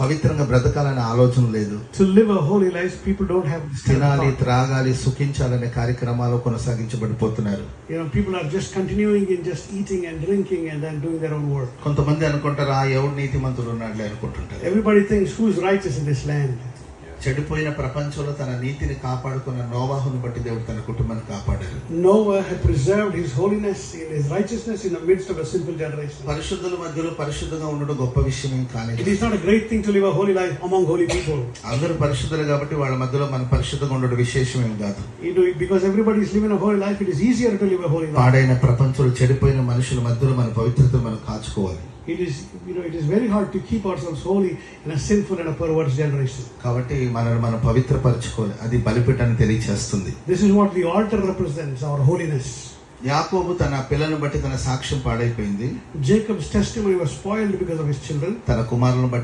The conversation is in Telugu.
పవిత్రంగా బ్రతకాలనే ఆలోచన లేదు. తినాలి త్రాగాలి సుఖించాలనే కార్యక్రమాలు కొనసాగించబడిపోతున్నారు. కొంతమంది అనుకుంటారు ఆ ఎవరు నీతి మంత్రులు అనుకుంటుంటారు. చెడిపోయిన ప్రపంచంలో తన నీతిని కాపాడుకున్న నోవాహును బట్టి దేవుడు తన కుటుంబాన్ని కాపాడు Noah had preserved his holiness in his righteousness in the midst of a simple generation పరిశుద్ధుల మధ్యలో పరిశుద్ధంగా ఉండడం గొప్ప విషయం ఏం కాలేదు. It is not a great thing to live a holy life among holy people అందరూ పరిశుద్ధులు కాబట్టి వాళ్ళ మధ్యలో మనం పరిశుద్ధంగా ఉండడం విశేషం ఏం కాదు. It because everybody is living a holy life it is easier to live a holy life పాడైన ప్రపంచంలో చెడిపోయిన మనుషుల మధ్యలో మన పవిత్రతను మనం కాచుకోవాలి. It is you know it is very hard to keep our self holy in a simple and a perverse generation కాబట్టి మనల్ని మనం పవిత్రపరచుకోవాలి. అది బలిపీఠాన్ని తెలియజేస్తుంది this is what the altar represent is our holiness యాకోబు తన పిల్లలను బట్టి తన సాక్ష్యం పాడైపోయింది. Jacob's testimony was spoiled because of his children తన కుమారులను బట్టి